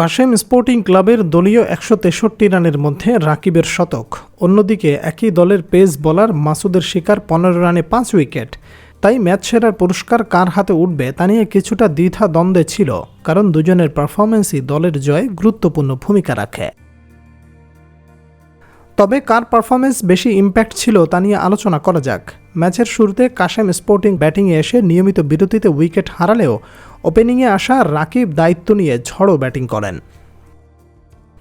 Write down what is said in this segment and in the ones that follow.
Kashem sporting ক্লাবের দলীয় একশো তেষট্টি রানের মধ্যে রাকিবের শতক। অন্যদিকে একই দলের পেস বোলার মাসুদের শিকার পনেরো রানে পাঁচ উইকেট। তাই ম্যাচ সেরার পুরস্কার কার হাতে উঠবে তা নিয়ে কিছুটা দ্বিধা দ্বন্দ্বে ছিল, কারণ দুজনের পারফরমেন্সই দলের জয়ে গুরুত্বপূর্ণ ভূমিকা রাখে। তবে কার পারফরমেন্স বেশি ইম্প্যাক্ট ছিল তা নিয়ে আলোচনা করা যাক। ম্যাচের শুরুতে কাশেম স্পোর্টিং ব্যাটিংয়ে এসে নিয়মিত বিরতিতে উইকেট হারালেও ওপেনিংয়ে আসা রাকিব দায়িত্ব নিয়ে ঝড়ো ব্যাটিং করেন।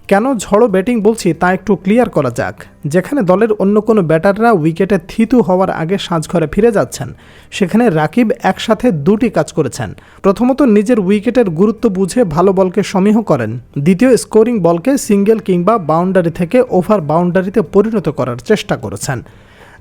কেন ঝড়ো ব্যাটিং বলছি তা একটু ক্লিয়ার করা যাক। যেখানে দলের অন্য কোনো ব্যাটাররা উইকেটে থিতু হওয়ার আগে সাজঘরে ফিরে যাচ্ছেন, সেখানে রাকিব একসাথে দুটি কাজ করেছেন। প্রথমত নিজের উইকেটের গুরুত্ব বুঝে ভালো বলকে সমীহ করেন। দ্বিতীয় স্কোরিং বলকে সিঙ্গেল কিংবা বাউন্ডারি থেকে ওভার বাউন্ডারিতে পরিণত করার চেষ্টা করেছেন।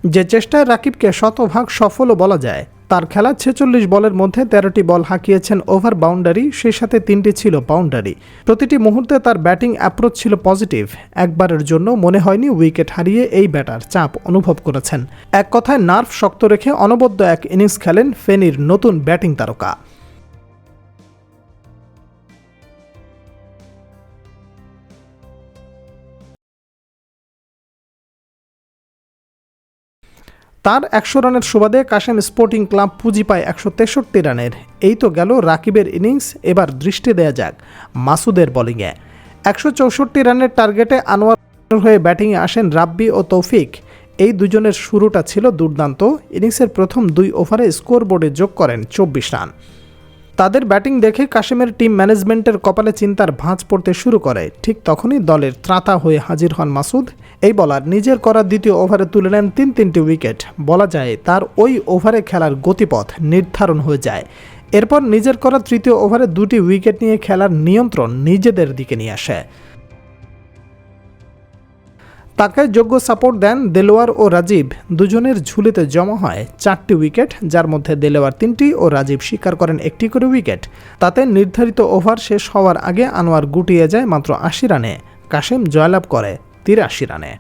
যে চেষ্টায় রাকিবকে শতভাগ সফলও বলা যায় তার খেলা ছেচল্লিশ বলের মধ্যে তেরোটি বল হাঁকিয়েছেন ওভার বাউন্ডারি, সেই সাথে তিনটি ছিল বাউন্ডারি। প্রতিটি মুহূর্তে তার ব্যাটিং অ্যাপ্রোচ ছিল পজিটিভ। একবারের জন্য মনে হয়নি উইকেট হারিয়ে এই ব্যাটার চাপ অনুভব করেছেন। এক কথায় নার্ভ শক্ত রেখে অনবদ্য এক ইনিংস খেলেন ফেনীর নতুন ব্যাটিং তারকা। তার একশো রানের সুবাদে কাশেম স্পোর্টিং ক্লাব পুঁজি পায় একশো তেষট্টি রানের। এই তো গেল রাকিবের ইনিংস, এবার দৃষ্টি দেয়া যাক মাসুদের বলিংয়ে একশো চৌষট্টি রানের টার্গেটে আনোয়ার হয়ে ব্যাটিংয়ে আসেন রাব্বি ও তৌফিক। এই দুজনের শুরুটা ছিল দুর্দান্ত, ইনিংসের প্রথম দুই ওভারে স্কোরবোর্ডে যোগ করেন চব্বিশ রান। তাদের ব্যাটিং দেখে কাশিমের টিম ম্যানেজমেন্টের কপালে চিন্তার ভাঁজ পড়তে শুরু করে। ঠিক তখনই দলের ত্রাতা হয়ে হাজির হন মাসুদ। এই বলার নিজের করা দ্বিতীয় ওভারে তুলে নেন তিন তিনটি উইকেট। বলা যায়, তার ওই ওভারে খেলার গতিপথ নির্ধারণ হয়ে যায়। এরপর নিজের করা তৃতীয় ওভারে দুটি উইকেট নিয়ে খেলার নিয়ন্ত্রণ নিজেদের দিকে নিয়ে আসে। তাকে যোগ্য সাপোর্ট দেন দেলোয়ার ও রাজীব। দুজনের ঝুলিতে জমা হয় চারটি উইকেট যার মধ্যে দেলোয়ার তিনটি ও রাজীব স্বীকার করেন একটি করে উইকেট তাতে নির্ধারিত ওভার শেষ হওয়ার আগে আনোয়ার গুটিয়ে যায় মাত্র আশি রানে। কাশেম জয়লাভ করে তিরাশি রানে।